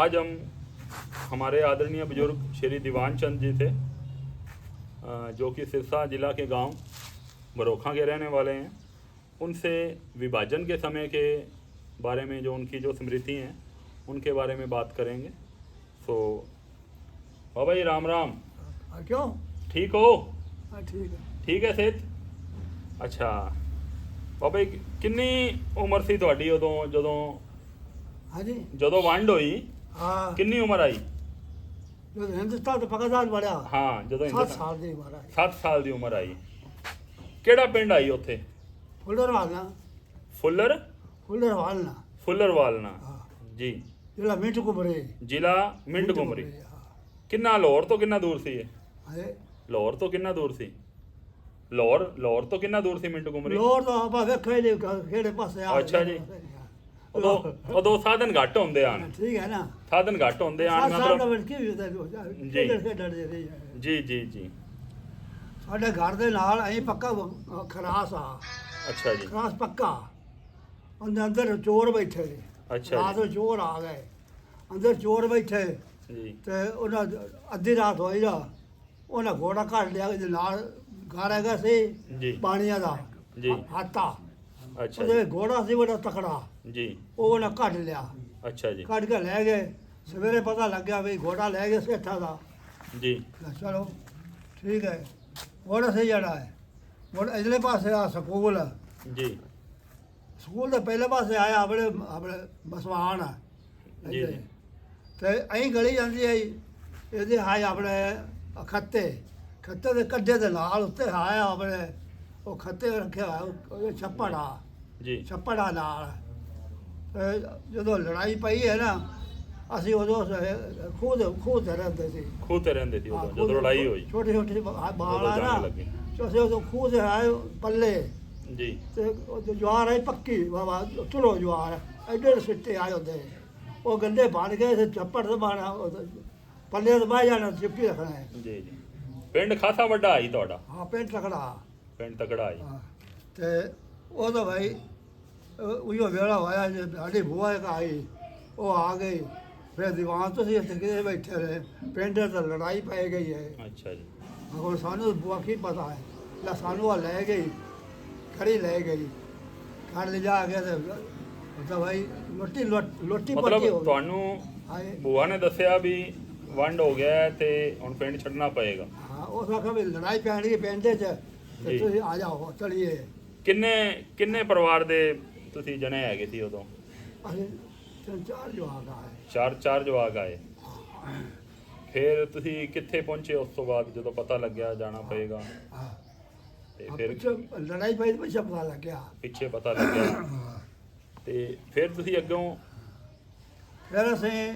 आज हम हमारे आदरणीय बुजुर्ग श्री दीवान चंद जी थे अ, जो कि सिरसा जिला के गांव बरोखा के रहने वाले हैं उनसे विभाजन के समय के बारे में जो उनकी जो स्मृति हैं उनके बारे में बात करेंगे सो बाबा जी राम राम हाँ, क्यों ठीक हो हाँ ठीक है ਠੀਕ ਹੈ ਸਿਹਤ ਅੱਛਾ ਬਾਬਾ ਜੀ ਕਿੰਨੀ ਉਮਰ ਸੀ ਤੁਹਾਡੀ ਉਦੋਂ ਜਦੋਂ हाँ जी ਜਦੋਂ ਵੰਡ ਹੋਈ ਹਾਂ। ਕਿੰਨੀ ਉਮਰ ਆਈ? ਜਦੋਂ ਹਿੰਦੁਸਤਾਨ ਤੇ ਪਾਕਿਸਤਾਨ ਵੜਿਆ ਹਾਂ ਜਦੋਂ 7 ਸਾਲ ਦੀ ਉਮਰ ਆਈ। 7 ਸਾਲ ਦੀ ਉਮਰ ਆਈ। ਕਿਹੜਾ ਪਿੰਡ ਆਈ ਉੱਥੇ? ਫੁੱਲਰ ਵਾਲਨਾ ਫੁੱਲਰ? ਫੁੱਲਰ ਵਾਲਨਾ ਫੁੱਲਰ ਵਾਲਨਾ ਜੀ। ਜ਼ਿਲ੍ਹਾ ਮਿੰਟ ਕੁਮਰੇ ਜ਼ਿਲ੍ਹਾ ਮਿੰਟ ਕੁਮਰੇ ਕਿੰਨਾ ਲਾਹੌਰ ਤੋਂ ਕਿੰਨਾ ਦੂਰ ਸੀ ਇਹ? ਹਾਂਜੀ ਲਾਹੌਰ ਤੋਂ ਕਿੰਨਾ ਦੂਰ ਸੀ? ਲਾਹੌਰ ਲਾਹੌਰ ਤੋਂ ਕਿੰਨਾ ਦੂਰ ਸੀ ਮਿੰਟ ਕੁਮਰੇ ਲਾਹੌਰ ਤੋਂ ਆਪਾਂ ਵੇਖਿਆ ਹੀ ਕਿਹੜੇ ਪਾਸੇ ਆ ਅੱਛਾ ਜੀ। ਉਦੋਂ ਉਦੋਂ ਸਾਧਨ ਘੱਟ ਹੁੰਦੇ ਹਨ ਠੀਕ ਹੈ ਨਾ। ਸਾਧਨ ਘੱਟ ਹੁੰਦੇ ਹਨ ਸਾਧਨ ਮਤਲਬ ਡਬਲ ਕੀ ਹੁੰਦਾ ਜੀ ਲੜਕੇ ਡਰਦੇ ਜੀ ਜੀ ਜੀ। ਸਾਡੇ ਘਰ ਦੇ ਨਾਲ ਐਂ ਪੱਕਾ ਖਰਾਸ ਆ। ਅੱਛਾ ਜੀ। ਖਰਾਸ ਪੱਕਾ। ਉਹਦੇ ਅੰਦਰ ਚੋਰ ਬੈਠੇ ਅੱਛਾ ਰਾਤ ਨੂੰ ਚੋਰ ਆ ਗਏ। ਅੰਦਰ ਚੋਰ ਬੈਠੇ। ਜੀ। ਤੇ ਉਹਨਾਂ ਅੱਧੀ ਰਾਤ ਹੋਈ ਜਾ ਉਹਨਾਂ ਘੋੜਾ ਘੜ ਲਿਆ ਨਾਲ ਘਰ ਹੈਗਾ ਸੀ ਪਾਣੀ ਦਾ। ਜੀ। ਹਾਤਾ ਅੱਛਾ ਉਹਦੇ ਘੋੜਾ ਸੀ ਬੜਾ ਤਕੜਾ। ਜੀ। ਉਹ ਉਹਨਾਂ ਕੱਢ ਲਿਆ। ਅੱਛਾ ਜੀ। ਕੱਢ ਕੇ ਲੈ ਗਏ। ਸਵੇਰੇ ਪਤਾ ਲੱਗਿਆ ਵੀ ਘੋੜਾ ਲੈ ਗਏ ਸੇਠਾ ਦਾ। ਜੀ। ਚਲੋ ਠੀਕ ਹੈ। ਘੋੜਾ ਸਹੀ ਜੜਾ ਹੈ। ਹੁਣ ਇਧਰਲੇ ਪਾਸੇ ਆ ਸਕੂਲ। ਆ। ਜੀ। ਸਕੂਲ ਦੇ ਪਹਿਲੇ ਪਾਸੇ ਆਇਆ ਆਪਣੇ ਆਪਣੇ ਬਸਵਾਨ ਆ। ਜੀ। ਜੀ। ਤੇ ਐਂ ਗਲੀ ਜਾਂਦੀ ਹੈ ਇਹਦੇ ਹਾਏ ਆਪਣੇ ਖੱਤੇ। ਖੱਤੇ ਦੇ ਕੱਢੇ ਦੇ ਨਾਲ ਉੱਤੇ ਆਇਆ ਆਪਣੇ। ਉਹ ਖੱਤੇ ਰੱਖਿਆ ਹੋਇਆ, ਉਹਦੇ ਛੱਪੜ ਆ। ਜੀ। ਛੱਪੜਾ ਨਾਲ। ਤੇ ਜਦੋਂ ਲੜਾਈ ਪਈ ਹੈ ਨਾ ਅਸੀਂ ਉਦੋਂ ਸ- ਖੂਦ ਖੂਦ ਰਹਿੰਦੇ ਸੀ। ਖੂਹ ਤੇ ਰਹਿੰਦੇ ਸੀ ਹਾਂ, ਉਦੋਂ ਖੂਹ ਜਦੋਂ ਲੜਾਈ ਹੋਈ। ਛੋਟੇ ਛੋਟੇ ਬਾਲ ਆ ਨਾ ਲੱਗੀ। ਅਸੀਂ ਉਦੋਂ ਖੂਦ ਆਏ ਪੱਲੇ। ਜੀ। ਤੇ ਉਹ ਜੋ ਜਵਾਰ ਆਈ ਪੱਕੀ ਬਾਬਾ ਚਲੋ ਜਵਾਰ ਐਡੇ ਸਿੱਟੇ ਆਏ ਹੁੰਦੇ। ਉਹ ਗੰਡੇ ਬਣ ਗਏ ਤੇ ਛੱਪੜ ਤੇ ਬਾਣਾ ਪੱਲੇ ਤੇ ਬਾਹ ਜਾਣਾ ਚਿੱਪੀ ਰੱਖਣਾ। ਹੈ ਜੀ ਜੀ। ਪਿੰਡ ਖਾਸਾ ਵੱਡਾ ਆਈ ਤੁਹਾਡਾ? ਹਾਂ ਪਿੰਡ ਤਕੜਾ। ਪਿੰਡ ਤਕੜਾ ਆਈ। ਹਾਂ ਤੇ ਉਹ ਤਾਂ ਭਾਈ ਉਹੋ ਵੇਲਾ ਹੋਇਆ ਜੇ ਸਾਡੀ ਭੂਆ ਇੱਕ ਆਈ ਉਹ ਆ ਗਈ। ਫਿਰ ਦੀਵਾਨ ਤੁਸੀਂ ਇੱਥੇ ਕਿਤੇ ਬੈਠੇ ਰਹੇ ਪਿੰਡ ਤੇ ਲੜਾਈ ਪੈ ਗਈ ਹੈ। ਅੱਛਾ ਜੀ। ਹੁਣ ਸਾਨੂੰ ਭੂਆ ਕੀ ਪਤਾ ਹੈ? ਲੈ ਸਾਨੂੰ ਆ ਲੈ ਗਈ ਖੜੀ ਲੈ ਗਈ ਘਰ ਲੈ ਜਾ ਕੇ ਤੇ ਤਾਂ ਭਾਈ ਲੋਟੀ ਲੋਟ- ਮਤਲਬ ਹੋ ਤੁਹਾਨੂੰ ਬੂਆ ਨੇ ਦੱਸਿਆ ਵੀ ਵੰਡ ਹੋ ਗਿਆ ਤੇ ਹੁਣ ਪਿੰਡ ਛੱਡਣਾ ਪਏਗਾ। ਹਾਂ ਉਹ ਆਖਿਆ ਵੀ ਲੜਾਈ ਪੈਣੀ ਪਿੰਡ 'ਚ। ਤੇ ਤੁਸੀਂ ਆ ਜਾਓ ਚਲੀਏ। ਕਿੰਨੇ ਕਿੰਨੇ ਪਰਿਵਾਰ ਦੇ ਤੁਸੀਂ ਜਣੇ ਹੈਗੇ ਸੀ ਉਦੋਂ? ਅਸੀਂ ਤਿੰਨ ਚਾਰ ਜਵਾਕ ਆਏ। ਚਾਰ ਚਾਰ ਜਵਾਕ ਆਏ। ਫਿਰ ਤੁਸੀਂ ਕਿੱਥੇ ਪਹੁੰਚੇ ਉਸ ਤੋਂ ਬਾਅਦ ਜਦੋਂ ਪਤਾ ਲੱਗਿਆ ਜਾਣਾ ਪਏਗਾ? ਹਾਂ। ਤੇ ਫਿਰ ਪਿੱਛੇ ਲੜਾਈ ਪਈ ਤੇ ਪਿੱਛੇ ਪਤਾ ਲੱਗਿਆ। ਪਿੱਛੇ ਪਤਾ ਲੱਗਿਆ। ਤੇ ਫਿਰ ਤੁਸੀਂ ਅੱਗੋਂ ਫਿਰ ਅਸੀਂ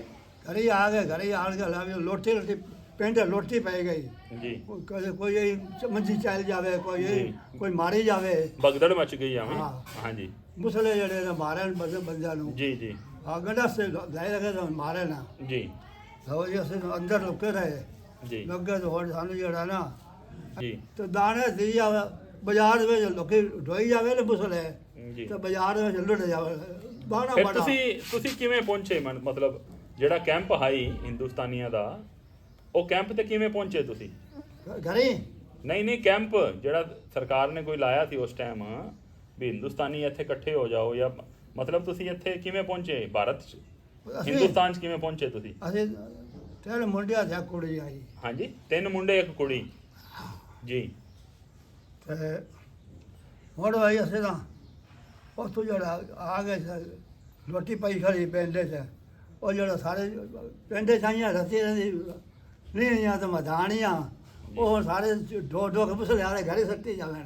ਘਰੇ ਆ ਗਏ ਘਰੇ ਆਣ ਕੇ ਲਾ ਵੀ ਲੋਟੀ ਲੋਟੀ ਪਿੰਡ ਲੋਟੀ ਪੈ ਗਈ। ਜੀ। ਕੋਈ ਕਦੇ ਕੋਈ ਇਹ ਮੰਜੀ ਚੱਲ ਜਾਵੇ ਕੋਈ ਇਹ-। ਕੋਈ ਮਾਰੀ ਜਾਵੇ। ਬਗਦੜ ਮਚ ਗਈ ਆਵੇਂ ਹਾਂ। ਹਾਂਜੀ। ਮੁਸਲੇ ਜਿਹੜੇ ਨੇ ਮਾਰਨ ਬੰਦੇ ਬੰਦਿਆਂ ਨੂੰ। ਜੀ ਜੀ। ਆ ਗੰਡਾ ਸੇ ਲੈ ਲਗੇ ਤਾਂ ਮਾਰੇ ਨਾ ਜੀ। ਲਓ ਜੀ ਅਸੀਂ ਅੰਦਰ ਲੁਕੇ ਰਹੇ। ਜੀ। ਲੱਗੇ ਤਾਂ ਹੋਰ ਸਾਨੂੰ ਜਿਹੜਾ ਨਾ ਜੀ। ਤੇ ਦਾਣੇ ਦੀ ਜਾਵੇ ਬਾਜ਼ਾਰ ਦੇ ਵਿੱਚ ਲੋਕੀ ਢੋਈ ਜਾਵੇ ਨੇ ਮੁਸਲੇ। ਜੀ। ਤੇ ਬਾਜ਼ਾਰ ਦੇ ਵਿੱਚ ਲੁੱਟ ਜਾਵੇ। ਬਾਣਾ ਫਿਰ ਬੜਾ ਤੁਸੀਂ ਤੁਸੀਂ ਕਿਵੇਂ ਪਹੁੰਚੇ ਮਨ- ਮਤਲਬ ਜਿਹੜਾ ਕੈਂਪ ਹਾਈ ਹਿੰਦੁਸਤਾਨੀਆਂ ਦਾ ਉਹ ਕੈਂਪ ਤੇ ਕਿਵੇਂ ਪਹੁੰਚੇ ਤੁਸੀਂ? ਘਰੇ? ਨਹੀਂ ਨਹੀਂ ਕੈਂਪ ਜਿਹੜਾ ਸਰਕਾਰ ਨੇ ਕੋਈ ਲਾਇਆ ਸੀ ਉਸ ਟਾਈਮ ਵੀ ਹਿੰਦੁਸਤਾਨੀ ਇੱਥੇ ਇਕੱਠੇ ਹੋ ਜਾਓ ਜਾਂ ਮਤਲਬ ਤੁਸੀਂ ਇੱਥੇ ਕਿਵੇਂ ਪਹੁੰਚੇ? ਭਾਰਤ 'ਚ? ਹਿੰਦੁਸਤਾਨ 'ਚ ਕਿਵੇਂ ਪਹੁੰਚੇ ਤੁਸੀਂ? ਅਸੀਂ ਤੇਰੇ ਮੁੰਡਿਆਂ ਦੀ ਕੁੜੀ ਆਈ ਹਾਂਜੀ ਤਿੰਨ ਮੁੰਡੇ ਇੱਕ ਕੁੜੀ। ਜੀ। ਤੇ ਹੁਣ ਆਈ ਅਸੀਂ ਤਾਂ ਉੱਥੋਂ ਜਿਹੜਾ ਆ ਗਏ ਰੋਟੀ ਪਾਈ ਖੜੀ ਪਿੰਡ 'ਚ ਉਹ ਜਿਹੜਾ ਸਾਰੇ ਪਿੰਡ 'ਚ ਆਈਆਂ ਰਸੀ ਰਹਿੰਦੀ ਨਹੀਂ ਆ ਤਾਂ ਮਧਾਣੀਆਂ ਉਹ ਸਾਰੇ ਡੋ ਡੋ ਕੇ ਪੁੱਛ ਲਿਆ ਘਰੇ ਸੱਟੀ ਜਾਵਣ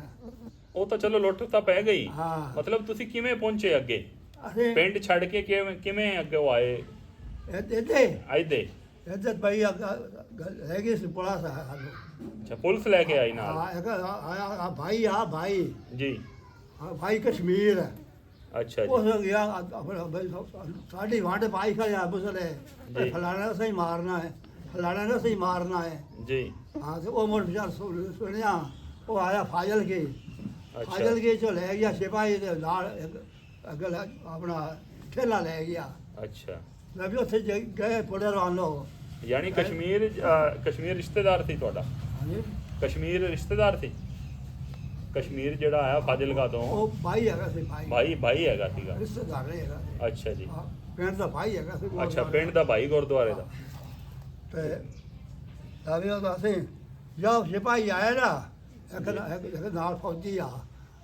ਉਹ ਤਾਂ ਚਲੋ ਲੁੱਟ ਤਾਂ ਪੈ ਗਈ। ਹਾਂ। ਮਤਲਬ ਤੁਸੀਂ ਕਿਵੇਂ ਪਹੁੰਚੇ ਅੱਗੇ? ਅਸੀਂ ਪਿੰਡ ਛੱਡ ਕੇ ਕਿਵੇਂ ਕਿਵੇਂ ਅੱਗੇ ਉਹ ਆਏ? ਇੱਥੇ ਆਇਦੇ ਇੱਥੇ ਪਈ ਰਹਿ ਗਈ ਸੀ ਪੁਲਾ ਸਾ ਸਾਨੂੰ। ਅੱਛਾ ਪੁਲਿਸ ਲੈ ਕੇ ਆਈ ਨਾਲ? ਹਾਂ ਆ ਭਾਈ ਆ ਭਾਈ। ਜੀ। ਆ ਭਾਈ ਕਸ਼ਮੀਰ। ਹੈ ਅੱਛਾ ਉਸ ਜੀ ਗਿਆ ਆਪਣਾ ਬਈ ਸਾਡੀ ਵਾਂਡ ਪਾਈ ਖੜਿਆ ਬੁਸਲੇ। ਫਲਾਣਾ ਸਹੀ ਮਾਰਨਾ ਹੈ। ਫਲਾਣਾ ਨੇ ਸਹੀ ਮਾਰਨਾ ਹੈ। ਜੀ। ਹਾਂ ਤੇ ਉਹ ਮੋਰ ਵਿਚਾਰ ਸੁਣ- ਸੁਣਿਆ ਉਹ ਆਇਆ ਫਾਜ਼ਲ ਕੇ। ਅੱਛਾ। ਫਾਜ਼ਲ ਕੇ ਚੋ ਲੈ ਗਿਆ ਸਿਪਾਹੀ ਦੇ ਨਾਲ ਇੱਕ ਅਗਲ ਆਪਣਾ ਠੇਲਾ ਲੈ ਗਿਆ। ਅੱਛਾ। ਮੈਂ ਵੀ ਉੱਥੇ ਜਾ- ਗਏ ਪੁੜੇ ਰਵਾਨਾ ਹੋ। ਯਾਨੀ ਕਸ਼ਮੀਰ ਅ, ਕਸ਼ਮੀਰ ਰਿਸ਼ਤੇਦਾਰ ਸੀ ਤੁਹਾਡਾ? ਕਸ਼ਮੀਰ ਰਿਸ਼ਤੇਦਾਰ ਸੀ? ਕਸ਼ਮੀਰ ਜਿਹੜਾ ਆਇਆ ਫਾਜ਼ਿਲਕਾ ਤੋਂ? ਉਹ ਭਾਈ ਹੈਗਾ ਸੀ ਭਾਈ। ਭਾਈ ਭਾਈ ਹੈਗਾ ਸੀਗਾ। ਹੈਗਾ ਸੀ। ਅੱਛਾ ਜੀ। ਪਿੰਡ ਦਾ ਭਾਈ ਹੈਗਾ ਸੀ ਅੱਛਾ ਪਿੰਡ ਦਾ ਭਾਈ ਗੁਰਦੁਆਰੇ ਦਾ। ਤੇ ਲਾਵੇ ਉਹ ਅਸੀਂ ਜੋ ਸਿਪਾਹੀ ਆਇਆ ਨਾ ਇੱਕ ਨਾ- ਇੱਕ ਇੱਕ ਨਾਲ ਫੌਜੀ ਆ।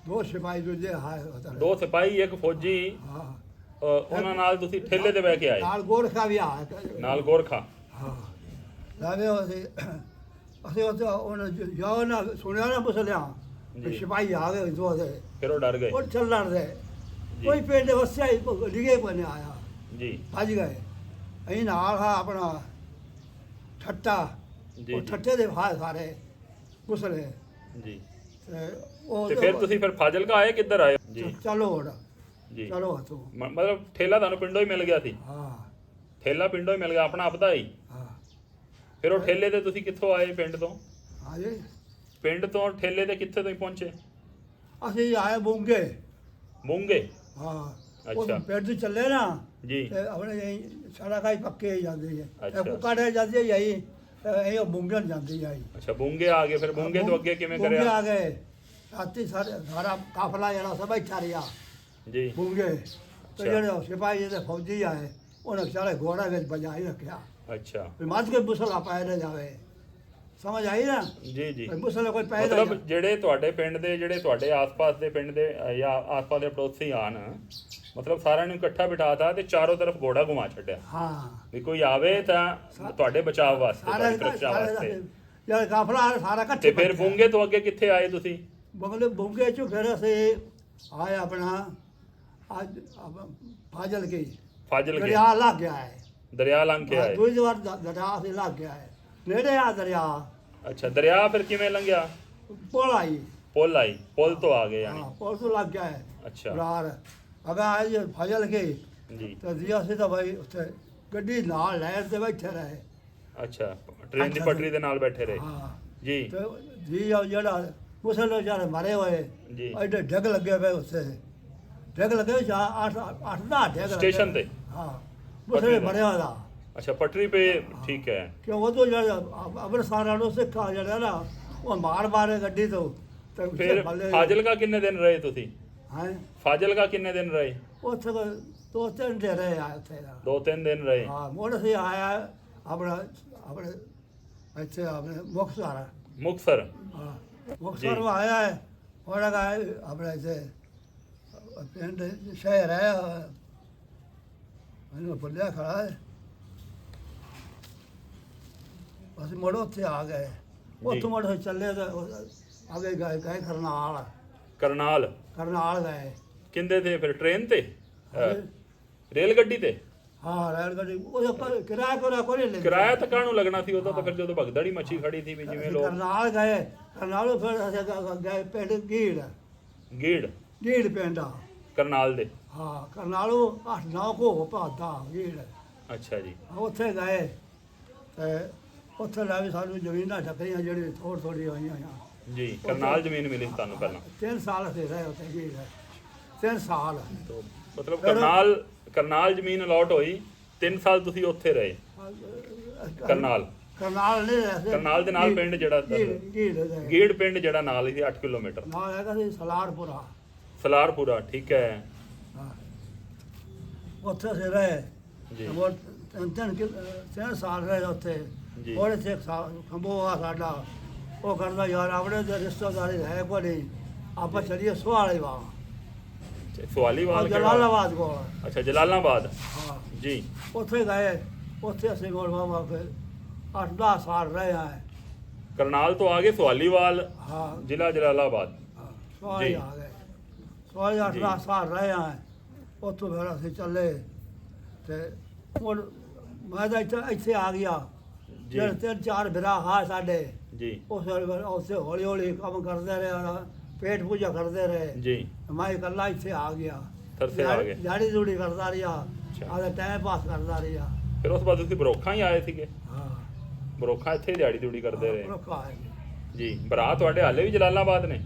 ਦੋ ਸਿਪਾਹੀ ਦੂਜੇ ਉਹਦਾ ਦੋ ਸਿਪਾਹੀ ਇੱਕ ਫੌਜੀ। ਹਾਂ। ਉਹਨਾਂ ਨਾਲ ਤੁਸੀਂ ਠੇਲੇ ਤੇ ਬਹਿ ਕੇ ਆਏ। ਨਾਲ ਗੋਰਖਾ ਵੀ ਆ। ਨਾਲ ਗੋਰਖਾ। ਹਾਂ। ਲਾਵੇ ਉਹ ਅਸੀਂ ਅਸੀਂ ਉਹ ਉਹਨਾਂ ਜੋ ਨਾ ਸੁਣਿਆ ਨਾ ਮੁਸਲਿਆਂ ਸਿਪਾਹੀ ਆ ਗਏ ਦੋ ਦੇ ਫਿਰ ਉਹ ਡਰ ਗਏ। ਉਹ ਚੱਲਣ ਦੇ। ਕੋਈ ਪਿੰਡ ਵਸਿਆ ਹੀ ਕੋਈ ਨਹੀਂ ਆਇਆ। ਜੀ। ਭੱਜ ਗਏ। ਅਸੀਂ ਨਾਲ ਹਾਂ ਆਪਣਾ ਠੱਟਾ ਜੀ, ਉਹ ਜੀ। ਠੱਟੇ ਦੇ ਭਾਈ ਸਾਰੇ ਮੁਸਲੇ ਜੀ। ਤੇ ਉਹ ਤੇ ਫਿਰ ਤੁਸੀਂ ਫਿਰ ਫਾਜ਼ਿਲਕਾ ਆਏ ਕਿੱਧਰ ਆਏ? ਜੀ। ਚਲੋ ਹੁਣ। ਜੀ। ਚਲੋ ਹੱਥੋਂ। ਮ- ਮਤਲਬ ਠੇਲਾ ਤੁਹਾਨੂੰ ਪਿੰਡੋਂ ਹੀ ਮਿਲ ਗਿਆ ਸੀ? ਹਾਂ। ਠੇਲਾ ਪਿੰਡੋਂ ਹੀ ਮਿਲ ਗਿਆ ਆਪਣਾ ਆਪਦਾ ਹੀ? ਹਾਂ। ਫਿਰ ਉਹ ਠੇਲੇ ਤੇ ਤੁਸੀਂ ਕਿੱਥੋਂ ਆਏ ਪਿੰਡ ਤੋਂ? ਹਾਂ ਜੀ। ਪਿੰਡ ਤੋਂ ਠੇਲੇ ਤੇ ਕਿੱਥੇ ਤੋਂ ਪਹੁੰਚੇ? ਅਸੀਂ ਆਏ ਬੁੰਗੇ। ਮੂੰਗੇ ਹਾਂ। ਅੱਛਾ। ਪਿੰਡ ਚੱਲੇ ਨਾ ਜੀ। ਤੇ ਆਪਣੇ ਇਹੀ ਸੜਕ ਆਈ ਪੱਕੇ ਹੀ ਜਾਂਦੀ ਅੱਛਾ। ਇਹ ਕੁਕਾੜੇ ਜਾਂਦੀ ਹੈ ਆਈ ਇਹ ਉਹ ਬੁੰਗੇ ਨੂੰ ਜਾਂਦੀ ਹੈ ਅੱਛਾ ਬੁੰਗੇ ਆ ਗਏ ਫਿਰ ਬੁੰਗੇ ਤੋਂ ਅੱਗੇ ਕਿਵੇਂ ਬੁੰਗੇ ਕਰਿਆ? ਆ ਗਏ। ਰਾਤੀ ਸਾਰੇ ਸਾਰਾ ਕਾਫਲਾ ਜਿਹੜਾ ਸਭ ਇੱਥੇ ਰਿਹਾ। ਜੀ। ਬੁੰਗੇ। ਤੇ। ਜਿਹੜੇ ਸਿਪਾਹੀ ਜਿਹੜੇ ਫੌਜੀ ਆਏ ਉਹਨੇ ਸਾਰੇ ਘੋੜਾ ਵਿੱਚ ਬਜਾਈ ਰੱਖਿਆ। ਅੱਛਾ। ਵੀ ਮੱਝ ਕੇ ਮੁਸਲਾ ਪਾਏ ਨਾ ਜਾਵੇ। ਸਮਝ ਆਈ ਨਾ? ਜੀ ਜੀ। ਮੁਸਲਾ ਕੋਈ ਪੈ ਨਾ ਮਤਲਬ ਜਿਹੜੇ ਤੁਹਾਡੇ ਪਿੰਡ ਦੇ ਜਿਹੜੇ ਤੁਹਾਡੇ ਆਸ-ਪਾਸ ਦੇ ਪਿੰਡ ਦੇ ਅ, ਜਾਂ ਆਸ-ਪਾਸ ਦੇ ਪੜੋਸੀ ਆਣ ਮਤਲਬ ਸਾਰਿਆਂ ਨੂੰ ਇਕੱਠਾ ਬਿਠਾਤਾ ਤੇ ਚਾਰੋਂ ਤਰਫ ਘੋੜਾ ਘੁਮਾ ਛੱਡਿਆ। ਹਾਂ। ਵੀ ਕੋਈ ਆਵੇ ਤਾਂ ਤੁਹਾਡੇ ਬਚਾਅ ਵਾਸਤੇ ਸਾਰੇ ਤੁਹਾਡੀ ਵਾਸਤੇ। ਜਿਹੜਾ ਕਾਫਲਾ ਆ ਸਾਰਾ ਇਕੱਠੇ ਤੇ ਫਿਰ। ਬੁੰਗੇ ਤੋਂ ਅੱਗੇ ਕਿੱਥੇ ਆਏ ਤੁਸੀਂ? ਬਗਲੇ ਬੁੰਗੇ ਚ ਫਿਰ ਅਸੀਂ ਆਏ ਆਪਣਾ ਅੱਜ ਆਪ- ਫਾਜ਼ਲ ਕੀ ਫਾਜ਼ਿਲ ਕੇ ਦਰਿਆ ਲੱਗ ਗਿਆ ਹੈ। ਦਰਿਆ ਲੰਘ ਕੇ ਆਏ ਦੂਜੀ ਵਾਰ ਦ- ਦਰਿਆ ਅਸੀਂ ਲੱਗ ਗਿਆ ਹੈ। ਨੇੜੇ ਆ ਦਰਿਆ। ਅੱਛਾ ਦਰਿਆ ਫਿਰ ਕਿਵੇਂ ਲੰਘਿਆ? ਪੁਲ ਆਈ। ਪੁੱਲ ਆਈ ਪੁੱਲ ਤੋਂ ਆ ਗਏ ਯਾਨੀ। ਹਾਂ ਪੁਲ ਤੋਂ ਲੱਗ ਗਿਆ ਹੈ ਅੱਛਾ। ਰਾਰ। ਅਗਾ ਆਏ ਜੇ ਫਾਜ਼ਲ ਕੀ ਜੀ। ਤੇ ਦਿਆ ਸੀ ਤਾਂ ਭਾਈ ਉੱਥੇ ਗੱਡੀ ਨਾਲ ਲੈ ਤੇ ਬੈਠੇ ਰਹੇ। ਅੱਛਾ ਟ੍ਰੇਨ ਦੀ ਪਟੜੀ ਦੇ ਨਾਲ ਬੈਠੇ ਰਹੇ। ਹਾਂ। ਜੀ। ਤੇ ਜੀ ਉਹ ਜਿਹੜਾ ਮੁਸਲਮਾਨ ਜਿਹੜੇ ਮਰੇ ਹੋਏ ਜੀ। ਐਡੇ ਡਗ ਲੱਗੇ ਪਏ ਉੱਥੇ। ਡਗ ਲੱਗੇ ਹੋਏ ਜਾਂ ਅੱਠ ਅੱਠ ਦਾ ਡਗ ਲੱਗੇ ਸਟੇਸ਼ਨ ਤੇ? ਹਾਂ। ਪਟੜੀ ਮੁਸਲੇ ਤੇ? ਮਰੇ ਹੋਇਆ। ਦਾ ਪਟਰੀ ਪੇ ਠੀਕ ਹੈ। ਕਿ ਉਦੋਂ ਜਿਹੜਾ ਅੰਮ੍ਰਿਤਸਰ ਵਾਲੋ ਸਿੱਖਾ ਜਿਹੜਾ ਨਾ ਉਹ ਮਾਰ ਮਾਰੇ ਗੱਡੀ ਤੋਂ। ਤੇ ਉੱਥੇ ਫਿਰ ਭੱਲੇ- ਫਾਜ਼ਿਲਕਾ ਕਿੰਨੇ ਦਿਨ ਰਹੇ ਤੁਸੀਂ? ਹੈਂ? ਫਾਜ਼ਿਲਕਾ ਕਿੰਨੇ ਦਿਨ ਰਹੇ? ਉੱਥੇ ਦੋ ਤਿੰਨ ਦੇ ਰਹੇ ਆ ਉੱਥੇ। ਦਾ ਦੋ ਤਿੰਨ ਦਿਨ ਰਹੇ। ਹਾਂ ਮੁੜ ਸੀ ਆਇਆ ਆਪਣਾ ਆਪਣੇ ਇੱਥੇ ਆਪਣੇ ਮੁਕਤਸਰ। ਮੁਕਸਰ ਹਾਂ ਮੁਕਤਸਰ ਨੂੰ ਆਇਆ ਹੈ। ਹੁਣ ਹੈਗਾ ਆਪਣੇ ਇੱਥੇ ਪਿੰਡ ਸ਼ਹਿਰ ਹੈ। ਮੈਨੂੰ ਭੁੱਲਿਆ ਖੜਾ ਹੈ। ਅਸੀਂ ਮੁੜ ਉੱਥੇ ਆ ਗਏ। ਉੱਥੋਂ ਮੁੜ ਅਸੀਂ ਚੱਲੇ ਤੇ ਉਹ- ਅੱਗੇ ਗਏ ਗਏ ਕਰਨਾਲ। ਕਰਨਾਲ? ਕਰਨਾਲ ਗਏ। ਕਿੰਦੇ ਤੇ ਫਿਰ ਟ੍ਰੇਨ ਤੇ। ਰੇਲ ਗੱਡੀ ਤੇ? ਹਾਂ ਰੇਲ ਗੱਡੀ ਉਹਦਾ ਪਰ ਕਿਰਾਇਆ ਕੋਰਾ ਕੋਈ ਨਹੀਂ ਕਿਰਾਇਆ ਤਾਂ ਕਾਹਨੂੰ ਲੱਗਣਾ ਸੀ? ਉਦੋਂ ਤਾਂ ਫਿਰ ਜਦੋਂ ਭਗਦੜੀ ਮੱਛੀ ਖੜੀ ਸੀ ਵੀ ਜਿਵੇਂ ਲੋਕ ਕਰਨਾਲ ਗਏ। ਕਰਨਾਲੋਂ ਫਿਰ ਅਸੀਂ ਗ- ਗਏ ਪਿੰਡ ਗੀੜ। ਗੀੜ? ਗੀੜ ਪਿੰਡ ਆ। ਕਰਨਾਲ ਦੇ? ਹਾਂ ਕਰਨਾਲੋਂ ਅੱਠ ਨੌ ਕੋ ਪਾਦਾ ਗੀੜ। ਅੱਛਾ ਜੀ। ਉੱਥੇ ਗਏ ਤੇ ਉੱਥੇ ਲੈ ਵੀ ਸਾਨੂੰ ਜ਼ਮੀਨਾਂ ਠੱਕਰੀਆਂ ਜਿਹੜੀ ਥੋੜ੍ਹ ਥੋੜ੍ਹੀ ਹੋਈਆਂ ਆ। ਜੀ ਕਰਨਾਲ ਜ਼ਮੀਨ ਮਿਲੀ ਸੀ ਤੁਹਾਨੂੰ ਪਹਿਲਾਂ? ਤਿੰਨ ਸਾਲ ਅਸੀਂ ਰਹੇ ਉੱਥੇ ਗੀੜ ਤਿੰਨ ਸਾਲ। ਤੋ ਮਤਲਬ ਕਰਨਾਲ ਕਰਨਾਲ ਜ਼ਮੀਨ ਅਲਾਟ ਹੋਈ 3 ਸਾਲ ਤੁਸੀਂ ਉੱਥੇ ਰਹੇ? ਕਰਨਾਲ। ਕਰਨਾਲ ਨਹੀਂ ਰਹੇ। ਕਰਨਾਲ ਦੇ ਨਾਲ ਪਿੰਡ ਜਿਹੜਾ ਗੀੜ ਗੀੜ ਦੇ ਗੀੜ ਪਿੰਡ ਜਿਹੜਾ ਨਾਲ ਹੀ ਸੀ 8 ਕਿਲੋਮੀਟਰ। ਨਾਲ ਹੈਗਾ ਸੀ ਸਲਾਰਪੁਰਾ। ਸਲਾਰਪੁਰਾ ਠੀਕ ਹੈ। ਹਾਂ। ਉੱਥੇ ਅਸੀਂ ਰਹੇ। ਜੀ। ਉਹ ਤਿੰਨ ਤਿੰਨ ਕਿ- ਤਿੰਨ ਸਾਲ ਰਹੇ ਉੱਥੇ। ਜੀ। ਉਹਦੇ ਤੇ ਇੱਕ ਸਾਲ ਖੰਭੋ ਆ ਸਾਡਾ। ਉਹ ਕਰਦਾ ਯਾਰ ਆਪਣੇ ਦੇ ਰਿਸ਼ਤੇਦਾਰੀ ਹੈ ਕੋਈ ਨਹੀਂ। ਆਪਾਂ ਚਲੀਏ ਸੁਹਾਲੇ ਵਾ ਸਵਾਲੀਵਾਲ ਕਿਹੜਾ? ਜਲਾਲਾਬਾਦ ਕੋਲ। ਅੱਛਾ ਜਲਾਲਾਬਾਦ। ਹਾਂ। ਜੀ। ਉੱਥੇ ਗਏ। ਉੱਥੇ ਅਸੀਂ ਕੋਲ ਬਾਬਾ ਫਿਰ 8-10 ਸਾਲ ਰਹੇ ਆ। ਕਰਨਾਲ ਤੋਂ ਆ ਗਏ ਸਵਾਲੀਵਾਲ ਹਾਂ। ਜ਼ਿਲ੍ਹਾ ਜਲਾਲਾਬਾਦ। ਸੁਹਾਲੇ ਜੀ। ਆ ਗਏ। ਸੁਹਾਲੇ 8-10 ਸਾਲ ਰਹੇ ਆ। ਉੱਥੋਂ ਫਿਰ ਅਸੀਂ ਚੱਲੇ। ਤੇ ਹੁਣ ਮੈਂ ਤਾਂ ਇੱਥੇ ਆ ਗਿਆ। ਜਿਹੜੇ ਤਿੰਨ ਚਾਰ ਭਰਾ ਹਾਂ ਸਾਡੇ ਜੀ। ਉਸ ਉਸੇ ਹੌਲੀ ਹੌਲੀ ਕੰਮ ਕਰਦੇ ਰਹੇ ਪੇਟ ਪੂਜਾ ਕਰਦੇ ਰਹੇ। ਜੀ। ਮੈਂ ਇਕੱਲਾ ਇੱਥੇ ਆ ਗਿਆ। ਤਰਸੇ ਆ ਗਏ। ਜਾੜੀ ਜੂੜੀ ਕਰਦਾ ਰਿਹਾ। ਆਦਾ ਟਾਈਮ ਪਾਸ ਕਰਦਾ ਰਿਹਾ। ਫਿਰ ਉਸ ਬਾਅਦ ਤੁਸੀਂ ਬਰੋਖਾਂ ਹੀ ਆਏ ਸੀਗੇ? ਹਾਂ। ਬਰੋਖਾਂ ਇੱਥੇ ਹੀ ਦਿਹਾੜੀ ਦੂੜੀ ਕਰਦੇ ਰਹੇ? ਰੁਕਾ ਹੈ ਜੀ। ਭਰਾ ਤੁਹਾਡੇ ਹਾਲੇ ਵੀ ਜਲਾਲਾਬਾਦ ਨੇ?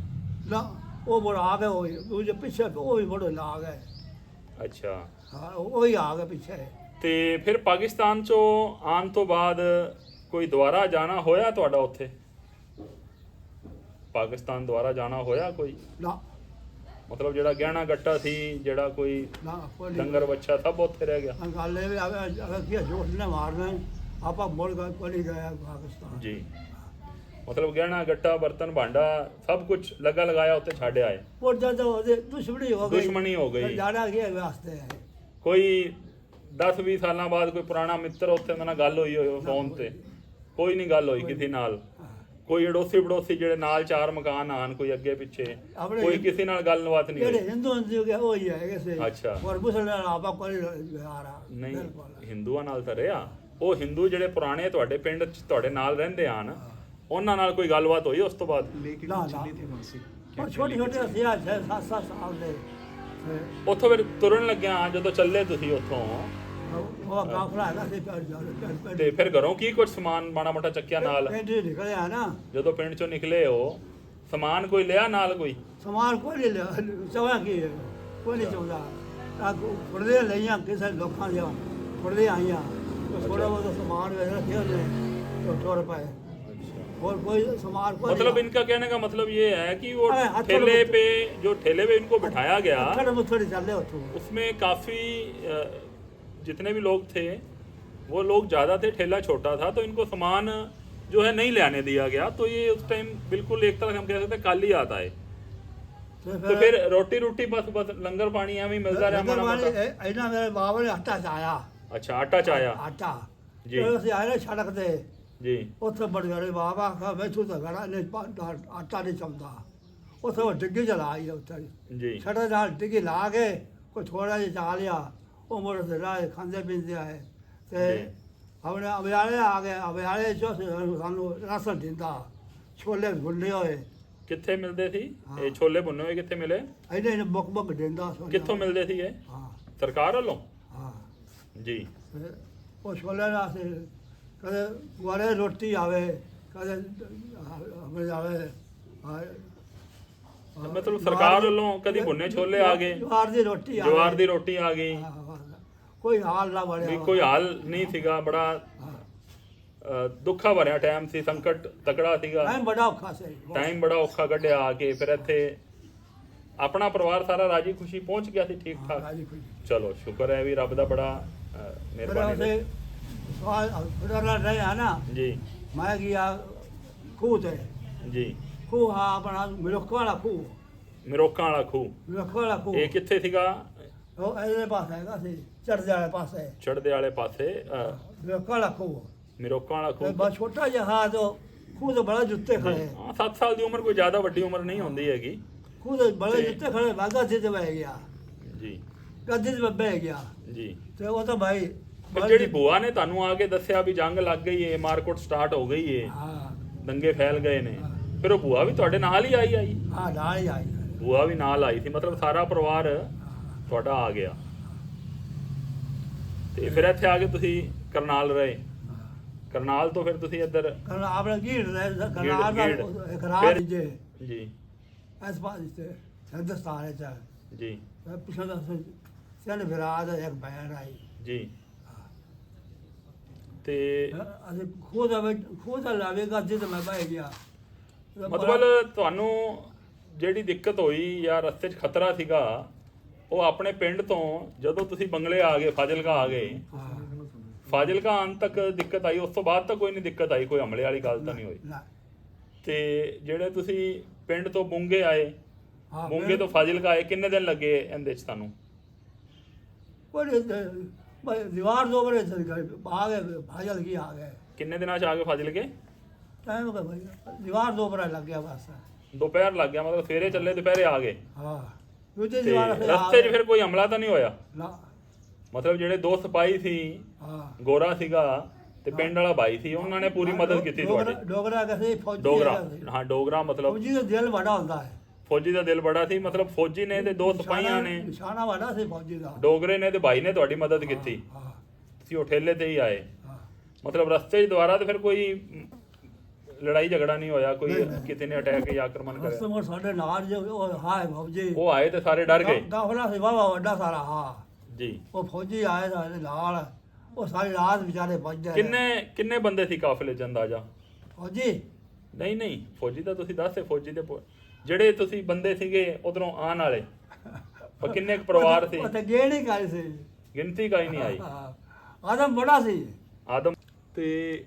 ਨਾ ਉਹ ਬੜਾ ਗਏ ਉਹ ਦੂਜੇ ਪਿੱਛੇ ਉਹ ਵੀ ਬੜੇ ਲਾ ਗਏ। ਅੱਛਾ। ਹਾਂ ਉਹ ਹੀ ਆ ਗਏ ਪਿੱਛੇ। ਤੇ ਫਿਰ ਪਾਕਿਸਤਾਨ ਚੋਂ ਆਉਣ ਤੋਂ ਬਾਅਦ ਕੋਈ ਦੁਬਾਰਾ ਜਾਣਾ ਹੋਇਆ ਤੁਹਾਡਾ ਉੱਥੇ? ਪਾਕਿਸਤਾਨ ਦੁਬਾਰਾ ਜਾਣਾ ਹੋਇਆ ਕੋਈ? ਨਾ। ਮਤਲਬ ਜਿਹੜਾ ਗਹਿਣਾ ਗੱਟਾ ਸੀ ਜਿਹੜਾ ਕੋਈ ਨਾ ਕੋਈ ਨਹੀਂ। ਡੰਗਰ ਬੱਚਾ ਸਭ ਉੱਥੇ ਰਹਿ ਗਿਆ? ਗੱਲ ਇਹ ਵੀ ਅਗਰ ਅਗਰ ਕੀ ਜੋਸ਼ ਨੇ ਮਾਰਨਾ ਆਪਾਂ ਮੁੜ ਗਏ ਕੋਈ ਨਹੀਂ ਗਿਆ ਪਾਕਿਸਤਾਨ। ਜੀ। ਮਤਲਬ ਗਹਿਣਾ ਗੱਟਾ ਬਰਤਨ ਭਾਂਡਾ ਸਭ ਕੁਝ ਲੱਗਾ ਲਗਾਇਆ ਉੱਥੇ ਛੱਡ ਆਏ? ਉਹ ਜਦ ਉਹਦੇ ਦੁਸ਼ਮਣੀ ਹੋ ਗਈ। ਦੁਸ਼ਮਣੀ ਹੋ ਗਈ। ਜਾਣਾ ਗਿਆ ਵਾਸਤੇ? ਹੈ ਕੋਈ 10 20 ਸਾਲਾਂ ਬਾਅਦ ਕੋਈ ਪੁਰਾਣਾ ਮਿੱਤਰ ਉੱਥੇ ਉਹਨਾਂ ਨਾਲ ਗੱਲ ਹੋਈ ਹੋਵੇ ਫੋਨ ਤੇ? ਕੋਈ ਨਹੀਂ ਗੱਲ ਹੋਈ ਕਿਸੇ ਨਾਲ ਕੋਈ ਅੜੋਸੀ ਬੜੋਸੀ ਜਿਹੜੇ ਨਾਲ ਚਾਰ ਮਕਾਨ ਆਣ ਕੋਈ ਅੱਗੇ ਪਿੱਛੇ ਆਪਣੇ- ਕੋਈ ਕਿਸੇ ਨਾਲ ਗੱਲਬਾਤ ਨਹੀਂ ਜਿਹੜੇ ਹੋਈ ਹਿੰਦੂ ਹਿੰਦੂ ਕੇ ਉਹ ਹੀ ਹੈ ਕਿਸੇ ਅੱਛਾ। ਔਰ ਮੁਸਲਮਾਨ ਆਪਾਂ ਕੋਈ ਆ ਰਹਾ ਨਹੀਂ ਹਿੰਦੂਆਂ ਨਾਲ ਤਾਂ ਰਿਹਾ ਉਹ ਹਿੰਦੂ ਜਿਹੜੇ ਪੁਰਾਣੇ ਤੁਹਾਡੇ ਪਿੰਡ 'ਚ ਤੁਹਾਡੇ ਨਾਲ ਰਹਿੰਦੇ ਆਣ ਉਹਨਾਂ ਨਾਲ ਕੋਈ ਗੱਲਬਾਤ ਹੋਈ ਉਸ ਤੋਂ ਬਾਅਦ लेके ना, कब ना। चले थे वहाँ से ਉਹ ਛੋਟੇ ਛੋਟੇ ਅਸੀਂ ਆ ਛੇ ਸੱਤ ਸੱਤ ਸਾਲ ਦੇ ਤੇ ਉੱਥੋਂ ਫਿਰ ਤੁਰਨ ਲੱਗਿਆ ਜਦੋਂ ਚੱਲੇ ਤੁਸੀਂ ਉੱਥੋਂ ਉਹ ਉਹ ਕਾਫਲਾ ਹੈਗਾ ਸੀ ਪਰ ਜਾ ਤੇ ਫਿਰ ਘਰੋਂ ਕੀ ਕੁਝ ਸਮਾਨ ਮਾੜਾ ਮੋਟਾ ਚੱਕਿਆ ਨਾਲ ਪਿੰਡ ਹੀ ਨਿਕਲਿਆ ਨਾ ਜਦੋਂ ਪਿੰਡ ਚੋਂ ਨਿਕਲੇ ਹੋ ਸਮਾਨ ਕੋਈ ਲਿਆ ਨਾਲ ਕੋਈ ਸਮਾਨ ਕੋਈ ਨਹੀਂ ਲਿਆ ਚਾਹਾਂ ਕੀ ਹੈ, ਕੋਈ ਨਹੀਂ ਚਾਹੁੰਦਾ ਆ ਫੜਦੇ ਲਈਆਂ ਕਿਸੇ ਲੋਕਾਂ ਦੀਆਂ ਫੜਦੇ ਆਈਆਂ ਥੋੜਾ ਬਹੁਤ ਸਮਾਨ ਵੇ ਰੱਖਿਆ ਉਹਨੇ तो टोर पाए और कोई समान को मतलब इनका कहने का मतलब ये है कि वो अरे, हथौड़े ठेले मुट्ठी- पे जो ठेले पे इनको बिठाया गया थोड़े मुथड़े चले उठो उसमें काफी अ, जितने भी लोग थे वो लोग ज्यादा थे ठेला छोटा था तो इनको सामान जो है नहीं ले आने दिया गया तो ये उस टाइम बिल्कुल एक तरह से हम कह सकते हैं खाली आता है तो फिर रोटी रोटी बस बस लंगर पानी एवं ही मिलता रहा लंगर हमारा वाले मोटा ਇਹਨਾਂ ਮੇਰੇ ਬਾਬਾ ਨੇ ਆਟਾ ਚਾਇਆ अच्छा आटा चाया ਆਟਾ ਜੀ। ਜੀ ਅਸੀਂ ਆਏ ਨਾ ਸੜਕ ਤੇ जी ਉੱਥੇ ਬੜੇ ਬੜੇ ਬਾਬਾ ਕਹਾ ਬੈਠੂ ਤਾਂ ਘੜਾ ਨੇ ਆਟਾ ਨਹੀਂ ਚੰਦਾ ਉੱਥੇ ਉਹ ਡਿੱਗੀ ਚਲਾ ਆਈ ਉੱਥੇ जी ਛੜੇ ਨਾਲ ਡਿੱਗੀ ਲਾ ਕੇ ਕੋਈ ਥੋੜਾ ਜਿਹਾ ਚਾ ਲਿਆ ਤੇ ਰਾਹ ਖਾਂਦੇ ਪੀਂਦੇ ਆਏ ਤੇ ਜੀ। ਆਪਣੇ ਅਬਿਆਲੇ ਆ ਗਏ ਅਬਿਆਲੇ ਚੋਂ ਸਾਨੂੰ ਰਸਨ ਦਿੰਦਾ ਛੋਲੇ ਭੁੱਲੇ ਹੋਏ। ਕਿੱਥੇ ਮਿਲਦੇ ਸੀ। ਇਹ ਛੋਲੇ ਭੁੰਨੇ ਹੋਏ ਕਿੱਥੇ ਮਿਲੇ? ਇਹਨੇ ਇਹਨੇ ਬੁੱਕ ਬੁੱਕ ਦਿੰਦਾ। ਕਿੱਥੋਂ ਮਿਲਦੇ ਸੀ ਇਹ ਹਾਂ। ਸਰਕਾਰ ਵੱਲੋਂ? ਹਾਂ। ਜੀ। ਉਹ ਛੋਲੇ ਅਸੀਂ ਕਦੇ ਗੁਆਰੇ ਰੋਟੀ ਆਵੇ ਕਦੇ ਆਪਣੇ ਆਵੇ ਆ- ਆ- ਮਤਲਬ ਸਰਕਾਰ ਵੱਲੋਂ ਕਦੀ ਭੁੰਨੇ ਛੋਲੇ ਆ ਗਏ? ਜਵਾਰ ਦੀ ਰੋਟੀ ਆਵੇ ਜਵਾਰ ਦੀ ਰੋਟੀ ਆ ਗਈ। ਕੋਈ ਹਾਲ ਨਾ ਬਣਿਆ ਵੀ ਕੋਈ ਹਾਲ ਨਹੀਂ ਸੀਗਾ ਬੜਾ। ਅ, ਦੁੱਖਾ ਭਰਿਆ ਟਾਈਮ ਸੀ ਸੰਕਟ ਤਕੜਾ ਸੀਗਾ। ਟਾਈਮ ਬੜਾ ਔਖਾ ਸੀ। ਟਾਈਮ ਬੜਾ ਔਖਾ ਕੱਢਿਆ ਆ ਕੇ ਫਿਰ ਇੱਥੇ ਆਪਣਾ ਪਰਿਵਾਰ ਸਾਰਾ ਰਾਜੀ ਖੁਸ਼ੀ ਪਹੁੰਚ ਗਿਆ ਸੀ ਠੀਕ ਠਾਕ। ਰਾਜੀ ਖੁਸ਼ੀ। ਚਲੋ ਸ਼ੁਕਰ ਹੈ ਵੀ ਰੱਬ ਦਾ ਬੜਾ ਅ, ਫਿਰ ਮਿਹਰਬਾਨੀ ਉਸੇ ਫਿਰਨਾ ਰਿਹਾ ਨਾ ਜੀ। ਮੈਂ ਗਿਆ ਖੂਹ ਤੇ। ਜੀ। ਖੂਹ ਆ ਆਪਣਾ ਮਿਲਕ ਵਾਲਾ ਖੂਹ। ਮਿਰੋਕਾਂ ਵਾਲਾ ਖੂਹ। ਮਿਲਕ ਵਾਲਾ ਖੂਹ। ਇਹ ਕਿੱਥੇ ਸੀਗਾ? ਉਹ ਇਹਦੇ ਪਾਸੇ ਹੈਗਾ ਸੀ ਚੜਦੇ ਵਾਲੇ ਪਾਸੇ। ਚੜਦੇ ਵਾਲੇ ਪਾਸੇ ਖੂਹ ਮਿਰੋਕਾਂ ਵਾਲਾ ਤੇ ਖੂਹ ਬਸ ਛੋਟਾ ਜਿਹਾ ਤੋਂ ਖੂਹ ਤੇ ਬੜਾ ਜੁੱਤੇ ਖੜੇ। ਹਾਂ 7 ਸਾਲ ਦੀ ਉਮਰ ਕੋਈ ਜ਼ਿਆਦਾ ਵੱਡੀ ਉਮਰ ਨਹੀਂ ਹੁੰਦੀ ਹੈਗੀ। ਖੂਹ ਤੇ ਬੜੇ ਜੁੱਤੇ ਖੜੇ ਵਾਗਾ ਸੀ ਤੇ ਬਹਿ ਗਿਆ। ਜੀ। ਗੱਦੀ ਤੇ ਬਹਿ ਗਿਆ। ਜੀ। ਤੇ ਉਹ ਤਾਂ ਭਾਈ ਜਿਹੜੀ ਬੁਆ ਨੇ ਤੁਹਾਨੂੰ ਆ ਕੇ ਦੱਸਿਆ ਵੀ ਜੰਗ ਲੱਗ ਗਈ ਏ ਮਾਰਕੁੱਟ ਸਟਾਰਟ ਹੋ ਗਈ ਏ ਹਾਂ। ਦੰਗੇ ਫੈਲ ਗਏ ਨੇ। ਫਿਰ ਉਹ ਬੁਆ ਵੀ ਤੁਹਾਡੇ ਨਾਲ ਹੀ ਆਈ ਆਈ? ਹਾਂ ਨਾਲ ਹੀ ਆਈ। ਬੁਆ ਵੀ ਨਾਲ ਆਈ ਸੀ ਮਤਲਬ ਸਾਰਾ ਪਰਿਵਾਰ ਤੁਹਾਡਾ ਆ ਗਿਆ। ਤੇ ਫਿਰ ਇੱਥੇ ਆ ਕੇ ਤੁਸੀਂ ਕਰਨਾਲ ਰਹੇ। ਕਰਨਾਲ ਤੋਂ ਫਿਰ ਤੁਸੀਂ ਇੱਧਰ ਕਰਨ ਆਪਣੇ ਗੀੜ ਰਹੇ ਕਨਾਰ ਦਾ ਗੀੜ। ਇਕਰਾਰ ਫਿਰ- ਜੇ ਜੀ। ਇਸ ਪਾਸ ਤੇ ਹਿੰਦੁਸਤਾਨ ਚ ਜੀ। ਪਿਛਲੇ ਦਾ ਸਨ ਵਿਰਾਦ ਇੱਕ ਬੈਨ ਆਈ। ਜੀ। ਤੇ ਅਸੀਂ ਖੁਦ ਆਵੇ ਖੁਦ ਲਾਵੇਗਾ ਜਿੱਦ ਮੈਂ ਬਹਿ ਗਿਆ। ਮਤਲਬ ਤੁਹਾਨੂੰ ਜਿਹੜੀ ਦਿੱਕਤ ਹੋਈ ਜਾਂ ਰਸਤੇ 'ਚ ਖਤਰਾ ਸੀਗਾ ਉਹ ਆਪਣੇ ਪਿੰਡ ਤੋਂ ਜਦੋਂ ਤੁਸੀਂ ਬੰਗਲੇ ਆ ਗਏ ਫਾਜ਼ਿਲਕਾ ਆ ਗਏ ਫਾਜ਼ਿਲਕਾ ਆਉਣ ਤੱਕ ਦਿੱਕਤ ਆਈ ਉਸ ਤੋਂ ਬਾਅਦ ਤਾਂ ਕੋਈ ਨਹੀਂ ਦਿੱਕਤ ਆਈ ਕੋਈ ਹਮਲੇ ਵਾਲੀ ਗੱਲ ਤਾਂ ਨਹੀਂ ਹੋਈ। ਤੇ ਜਿਹੜੇ ਤੁਸੀਂ ਪਿੰਡ ਤੋਂ ਬੁੰਗੇ ਆਏ ਬੁੰਗੇ ਤੋਂ ਫਾਜ਼ਿਲਕਾ ਆਏ ਕਿੰਨੇ ਦਿਨ ਲੱਗੇ ਇਹਦੇ 'ਚ ਤੁਹਾਨੂੰ? ਕੋਈ ਭਾਈ ਦੀਵਾਰ ਦੋ ਬਰੇ ਆ ਗਏ ਭਾਜਲ ਕੀ ਆ ਗਏ। ਕਿੰਨੇ ਦਿਨਾਂ 'ਚ ਆ ਗਏ ਫਾਜ਼ਿਲਕੇ? ਟਾਈਮ ਹੋ ਭਾਈ ਦੀਵਾਰ ਦੋ ਬਰੇ ਲੱਗ ਗਿਆ ਬਸ। ਦੁਪਹਿਰ ਲੱਗ ਗਿਆ ਮਤਲਬ ਸਵੇਰੇ ਚੱਲੇ ਦੁਪਹਿਰੇ ਆ ਗਏ? ਹਾਂ। ਦੂਜੀ ਤੇ ਦੀਵਾਰ ਫਿਰ ਆ ਰਸਤੇ 'ਚ। ਫਿਰ ਕੋਈ ਹਮਲਾ ਤਾਂ ਨਹੀਂ ਹੋਇਆ? ਨਾ। ਮਤਲਬ ਜਿਹੜੇ ਦੋ ਸਿਪਾਹੀ ਸੀ ਹਾਂ। ਗੋਰਾ ਸੀਗਾ ਤੇ ਪਿੰਡ ਵਾਲਾ ਭਾਈ ਸੀ ਉਹਨਾਂ ਨੇ ਪੂਰੀ ਮਦਦ ਕੀਤੀ ਡੋਗਰਾ- ਤੁਹਾਡੀ। ਡੋਗਰਾ ਕਹੇ ਫੌਜੀ ਡੋਗਰਾ ਸੀ। ਹਾਂ ਡੋਗਰਾ ਮਤਲਬ ਫੌਜੀ ਦਾ ਦਿਲ ਵੱਡਾ ਹੁੰਦਾ ਹੈ। ਫੌਜੀ ਦਾ ਦਿਲ ਬੜਾ ਸੀ ਮਤਲਬ ਫੌਜੀ ਨੇ ਤੇ ਦੋ ਸਿਪਾਹੀਆਂ ਨੇ। ਨਿਸ਼ਾਨਾ ਵੱਡਾ ਸੀ ਫੌਜੀ ਦਾ। ਡੋਗਰੇ ਨੇ ਤੇ ਭਾਈ ਨੇ ਤੁਹਾਡੀ ਮਦਦ ਕੀਤੀ। ਹਾਂ। ਤੁਸੀਂ ਉਹ ਠੇਲੇ ਤੇ ਹੀ ਆਏ। ਹਾਂ। ਮਤਲਬ ਰਸਤੇ 'ਚ ਦੁਬਾਰਾ ਤੇ ਫਿਰ ਕੋਈ ਲੜਾਈ ਝਗੜਾ ਨਹੀਂ ਹੋਇਆ ਕੋਈ। ਕਿਸੇ ਨੇ ਅਟੈਕ ਜਾਂ ਆਕਰਮਣ ਕਰਿਆ? ਕਸਟਮਰ ਸਾਡੇ ਨਾਲ ਜੋ ਉਹ ਹਾਏ ਫੌਜੀ। ਉਹ ਆਏ ਤੇ ਸਾਰੇ ਡਰ ਗਏ? ਗਾਫਲਾ ਸੀ ਵਾਵਾ ਵੱਡਾ ਸਾਰਾ ਹਾਂ। ਜੀ। ਉਹ ਫੌਜੀ ਆਏ ਸਾਡੇ ਨਾਲ ਉਹ ਸਾਰੀ ਰਾਤ ਵਿਚਾਰੇ ਵੱਜਦੇ ਕਿੰਨੇ ਕਿੰਨੇ ਬੰਦੇ ਸੀ ਕਾਫਲੇ ਚ ਅੰਦਾਜ਼ਾ? ਫੌਜੀ? ਨਹੀਂ ਨਹੀਂ ਫੌਜੀ ਤਾਂ ਤੁਸੀਂ ਦੱਸੇ ਫੌਜੀ ਦੇ ਜਿਹੜੇ ਤੁਸੀਂ ਬੰਦੇ ਸੀਗੇ ਉਧਰੋਂ ਆਉਣ ਵਾਲੇ ਉਹ ਕਿੰਨੇ ਕੁ ਪਰਿਵਾਰ ਸੀ? ਉਹ ਤਾਂ ਨਹੀਂ ਕਾਇ ਸੀ। ਗਿਣਤੀ ਕਾਈ ਨਹੀਂ ਆਈ। ਆਦਮ ਬੜਾ ਸੀ। ਆਦਮ ਤੇ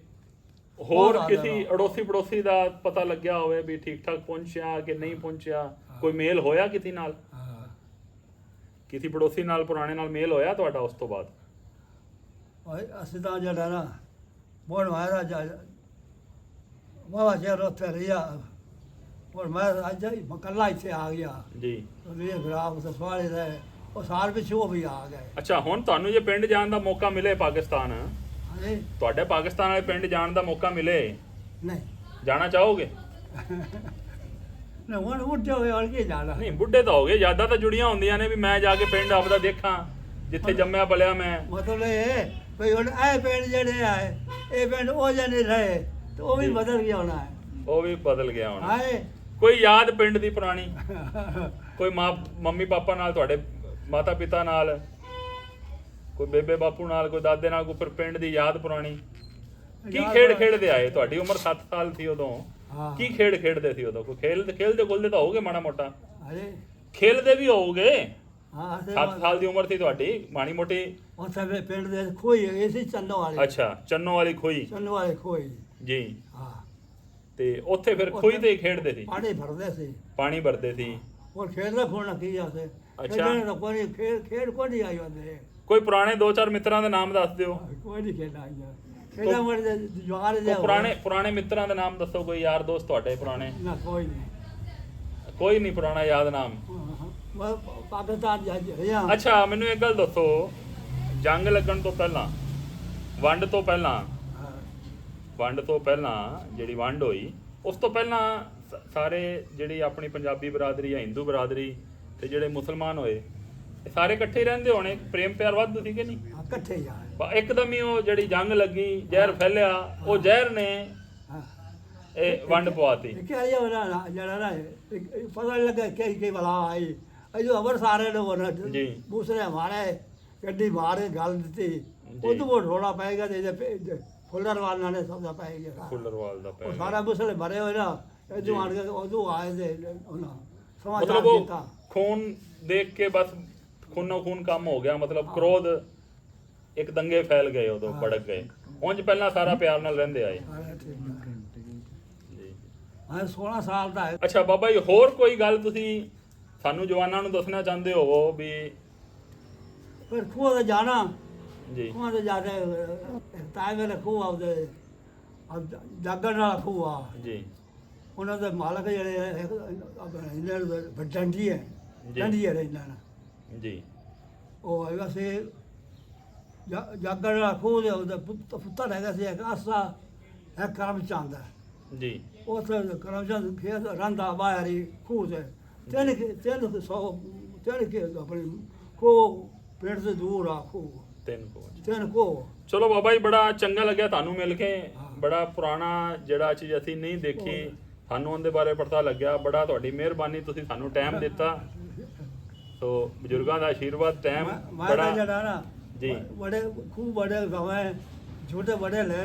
ਹੋਰ ਕਿਸੇ। ਅੜੋਸੀ ਪੜੋਸੀ ਦਾ ਪਤਾ ਲੱਗਿਆ ਹੋਵੇ ਵੀ ਠੀਕ ਠਾਕ ਪਹੁੰਚਿਆ ਕਿ ਨਹੀਂ ਪਹੁੰਚਿਆ ਕੋਈ ਮੇਲ ਹੋਇਆ ਕਿਸੇ ਨਾਲ। ਕਿਸੇ ਪੜੋਸੀ ਨਾਲ ਪੁਰਾਣੇ ਨਾਲ ਮੇਲ ਹੋਇਆ ਤੁਹਾਡਾ ਉਸ ਤੋਂ ਬਾਅਦ? ਓਏ ਅਸੀਂ ਤਾਂ ਜਿਹੜਾ ਨਾ ਮੋੜ ਮਾਰਾ ਜਾ ਵਾਵਾ ਜੇ ਰੋਤੇ ਰਿਆ ਔਰ ਮੈਂ ਅੱਜ ਹੀ ਮਕੱਲਾ ਇੱਥੇ ਆ ਗਿਆ। ਜੀ। ਖਰਾਬ ਤੇ ਸਵਾਲੇ ਦੇ ਉਹ ਸਾਲ ਪਿਛੇ ਉਹ ਵੀ ਆ ਗਏ। ਅੱਛਾ ਹੁਣ ਤੁਹਾਨੂੰ ਜੇ ਪਿੰਡ ਜਾਣ ਦਾ ਮੌਕਾ ਮਿਲੇ ਪਾਕਿਸਤਾਨ ਹਾਂਜੀ ਤੁਹਾਡੇ ਪਾਕਿਸਤਾਨ ਵਾਲੇ ਪਿੰਡ ਜਾਣ ਦਾ ਮੌਕਾ ਮਿਲੇ? ਨਹੀਂ। ਜਾਣਾ ਚਾਹੋਗੇ? ਨਾ ਹੁਣ ਉੱਠ ਜਾਵੇ ਔਰ ਕੀ ਜਾਣਾ। ਨਹੀਂ ਬੁੱਢੇ ਤਾਂ ਹੋਗੇ ਯਾਦਾਂ ਤਾਂ ਜੁੜੀਆਂ ਹੁੰਦੀਆਂ ਨੇ ਵੀ ਮੈਂ ਜਾ ਕੇ ਪਿੰਡ ਆਪਦਾ ਦੇਖਾਂ ਜਿੱਥੇ ਜੰਮਿਆ ਪਲਿਆ ਮੈਂ। ਮਤਲਬ ਇਹ ਵੀ ਹੁਣ ਇਹ ਪਿੰਡ ਜਿਹੜੇ ਆਏ ਇਹ ਪਿੰਡ ਉਹ ਜਿਹੇ ਨਹੀਂ ਰਹੇ ਤੇ ਉਹ ਵੀ। ਬਦਲ ਗਿਆ ਹੋਣਾ ਹੈ। ਉਹ ਵੀ ਬਦਲ ਗਿਆ ਹੁਣ। ਹਾਏ। ਕੋਈ ਯਾਦ ਪਿੰਡ ਦੀ ਪੁਰਾਣੀ? ਕੋਈ ਮਾਂ ਮੰਮੀ ਪਾਪਾ ਨਾਲ ਤੁਹਾਡੇ ਮਾਤਾ ਪਿਤਾ ਨਾਲ? ਕੋਈ ਬੇਬੇ ਬਾਪੂ ਨਾਲ ਕੋਈ ਦਾਦੇ ਨਾਲ ਕੋਈ ਪਿੰਡ ਦੀ ਯਾਦ ਪੁਰਾਣੀ? ਕੀ ਖੇਡ। ਖੇਡਦੇ ਆਏ? ਤੁਹਾਡੀ ਉਮਰ 7 ਸਾਲ ਸੀ ਉਦੋਂ। ਹਾਂ। ਕੀ ਖੇਡ ਖੇਡਦੇ ਸੀ ਉਦੋਂ? ਕੋਈ ਖੇਲ ਖੇਲਦੇ ਖੁੱਲਦੇ ਤਾਂ ਹੋਗੇ ਮਾੜਾ ਮੋਟਾ। ਅਰੇ ਖੇਲਦੇ ਵੀ ਹੋਗੇ ਹਾਂ 7 ਸਾਲ ਦੀ ਉਮਰ ਸੀ ਤੁਹਾਡੀ ਮਾੜੀ ਮੋਟੀ। ਉੱਥੇ ਵੀ ਪਿੰਡ ਦੇ ਖੋਈ ਇਹ ਸੀ ਚੰਨੋ ਵਾਲੇ। ਅੱਛਾ ਚੰਨੋ ਵਾਲੀ ਖੋਈ। ਚੰਨੋ ਵਾਲੇ ਖੋਈ। ਜੀ। ਹਾਂ। ਤੇ ਉੱਥੇ ਫਿਰ ਖੋਈ ਤੇ ਖੇਡਦੇ ਸੀ? ਪਾਣੀ ਭਰਦੇ ਸੀ। ਪਾਣੀ ਭਰਦੇ ਸੀ। ਉਹ ਖੇਡਦਾ ਖੋਣਾ ਕੀ ਆਸੇ ਅੱਛਾ। ਖੇਡਣ ਕੋਈ ਖੇਡ ਖੇਡ ਕੋਈ ਨਹੀਂ ਆਈ ਹੁੰਦੇ ਕੋਈ ਪੁਰਾਣੇ ਦੋ ਚਾਰ ਮਿੱਤਰਾਂ ਦੇ ਨਾਮ ਦੱਸ ਦਿਓ। ਕੋਈ ਨਹੀਂ ਖੇਡਾਂ ਮਰ ਦੇ ਜਵਾਰ ਕੋਈ ਪੁਰਾਣੇ ਪੁਰਾਣੇ ਮਿੱਤਰਾਂ ਦੇ ਨਾਮ ਦੱਸੋ ਕੋਈ ਯਾਰ ਦੋਸਤ ਤੁਹਾਡੇ ਪੁਰਾਣੇ। ਨਾ ਕੋਈ ਨਹੀਂ ਕੋਈ ਨਹੀਂ ਪੁਰਾਣਾ ਯਾਦ ਨਾਮ। ਮੈਂ ਪਾਕਿਸਤਾਨ ਜਾ ਰਿਹਾ। ਅੱਛਾ ਮੈਨੂੰ ਇੱਕ ਗੱਲ ਦੱਸੋ। ਜੰਗ ਲੱਗਣ ਤੋਂ ਪਹਿਲਾਂ ਵੰਡ ਤੋਂ ਪਹਿਲਾਂ। ਵੰਡ ਤੋਂ ਪਹਿਲਾਂ ਜਿਹੜੀ ਵੰਡ ਹੋਈ ਉਸ ਤੋਂ ਪਹਿਲਾਂ ਸ- ਸਾਰੇ ਜਿਹੜੀ ਆਪਣੀ ਪੰਜਾਬੀ ਬਰਾਦਰੀ ਜਾਂ ਹਿੰਦੂ ਬਰਾਦਰੀ ਤੇ ਜਿਹੜੇ ਮੁਸਲਮਾਨ ਹੋਏ ਸਾਰੇ ਇਕੱਠੇ ਹੀ ਰਹਿੰਦੇ ਹੋਣੇ ਪ੍ਰੇਮ ਪਿਆਰ ਵੱਧ ਸੀ ਕਿ ਨਹੀਂ? ਹਾਂ, ਇਕੱਠੇ ਜਾ ਬ- ਇੱਕਦਮ ਹੀ ਉਹ ਜਿਹੜੀ ਜੰਗ ਲੱਗੀ ਜ਼ਹਿਰ ਫੈਲਿਆ ਉਹ ਜ਼ਹਿਰ ਨੇ ਹਾਂ। ਇਹ ਵੰਡ ਪਵਾਤੀ। ਕਿ ਆਇਆ ਉਹਨਾਂ ਜਿਹੜਾ ਨਾ ਇੱਕ- ਇੱਕ ਪਤਾ ਨਹੀਂ ਲੱਗਾ ਕਿ ਕਿ ਬਲਾ ਆਈ ਅਜੋ ਅਵਰ ਸਾਰੇ ਨਾ ਜੀ। ਦੂਸਰੇ ਹਮਾਰੇ ਗੱਡੀ ਮਾਰੇ ਗੱਲ ਦਿੱਤੀ। ਜੀ। ਉਦੋਂ ਉਹ ਢੋਲਾ ਪਏਗਾ ਤੇ ਇਹਦੇ ਫੁੱਲਰ ਵਾਲਾ ਨੇ ਸਭ ਦਾ ਪੈ ਗਿਆ ਫੁੱਲਰਵਾਲ ਦਾ ਉਹ। ਸਾਰਾ ਮੁਸਲੇ ਭਰੇ ਹੋਏ ਨਾ ਉਦੋਂ ਆਏ ਦੇ ਉਹਨਾਂ ਸਮਾਚਾਰ ਮਤਲਬ ਉਹ ਦਿੱਤਾ। ਖੂਨ ਦੇਖ ਕੇ ਬਸ ਖੂਨੋ ਖੂਨ ਕੰਮ ਹੋ ਗਿਆ ਮਤਲਬ ਕ੍ਰੋਧ ਇੱਕ ਦੰਗੇ ਫੈਲ ਗਏ ਉਦੋਂ। ਭੜਕ ਗਏ। ਉਂਝ ਪਹਿਲਾਂ ਸਾਰਾ ਪਿਆਰ ਨਾਲ ਰਹਿੰਦੇ ਆਏ। ਹਾਂ, ਠੀਕ ਹੈ। ਜੀ। ਹਾਂ 16 ਸਾਲ ਦਾ ਹੈ। ਅੱਛਾ ਬਾਬਾ ਜੀ ਹੋਰ ਕੋਈ ਗੱਲ ਤੁਸੀਂ ਸਾਨੂੰ ਜਵਾਨਾਂ ਨੂੰ ਦੱਸਣਾ ਚਾਹੁੰਦੇ ਹੋਵੋ ਵੀ ਫਿਰ ਖੂਹ ਤੇ ਜਾਣਾ। ਜੀ। ਖੂਹ ਤੇ ਜਾ ਕੇ ਤਾਏ ਵੇਲੇ ਖੂਹ ਆਉਂਦੇ ਜਾਗਣ ਵਾਲਾ ਖੂਹ ਆ। ਜੀ। ਉਹਨਾਂ ਦੇ ਮਾਲਕ ਜਿਹੜੇ ਇਹਨਾਂ ਦੇ ਡੰਡੀ ਹੈ। ਡੰਡੀ ਹੈ ਇਹਨਾਂ ਨਾਲ ਜੀ। ਉਹ ਹੈਗਾ ਸੀ ਜਾ- ਜਾਗਣ ਵਾਲਾ ਖੂਹ ਦੇ ਉਹਦਾ ਪੁੱਤ- ਪੁੱਤਰ ਹੈਗਾ ਸੀ ਇੱਕ ਆਸਾ ਇੱਕ ਕਰਮ ਚੰਦ ਜੀ। ਉੱਥੇ ਕਰਮ ਚੰਦ ਖੇਤ ਰੰਦਾ ਬਾਹਰੀ ਖੂਹ ਤੇ। ਤਿੰਨ ਕਿ- ਤਿੰਨ ਕੁ ਸੌ ਤਿੰਨ ਕੇ ਆਪਣੇ ਖੂਹ ਪਿੰਡ ਤੋਂ ਦੂਰ ਆ ਖੂਹ। ਤਿੰਨ ਕੋ ਤਿੰਨ ਖੂਹ। ਚਲੋ ਬਾਬਾ ਜੀ ਬੜਾ ਚੰਗਾ ਲੱਗਿਆ ਤੁਹਾਨੂੰ ਮਿਲ ਕੇ। ਹਾਂ। ਬੜਾ ਪੁਰਾਣਾ ਜਿਹੜਾ ਚੀਜ਼ ਅਸੀਂ ਨਹੀਂ ਦੇਖੀ। ਸਾਨੂੰ ਉਹਦੇ ਬਾਰੇ ਪਤਾ ਲੱਗਿਆ। ਬੜਾ ਤੁਹਾਡੀ ਮਿਹਰਬਾਨੀ ਤੁਸੀਂ ਸਾਨੂੰ ਟਾਈਮ ਦਿੱਤਾ। ਸੋ ਬਜ਼ੁਰਗਾਂ ਦਾ ਆਸ਼ੀਰਵਾਦ ਟਾਈਮ ਬੜਾ ਜੀ। ਬੜੇ ਖੂਹ ਬੜੇ ਗਵਾਏ ਛੋਟੇ ਬੜੇ ਲੈ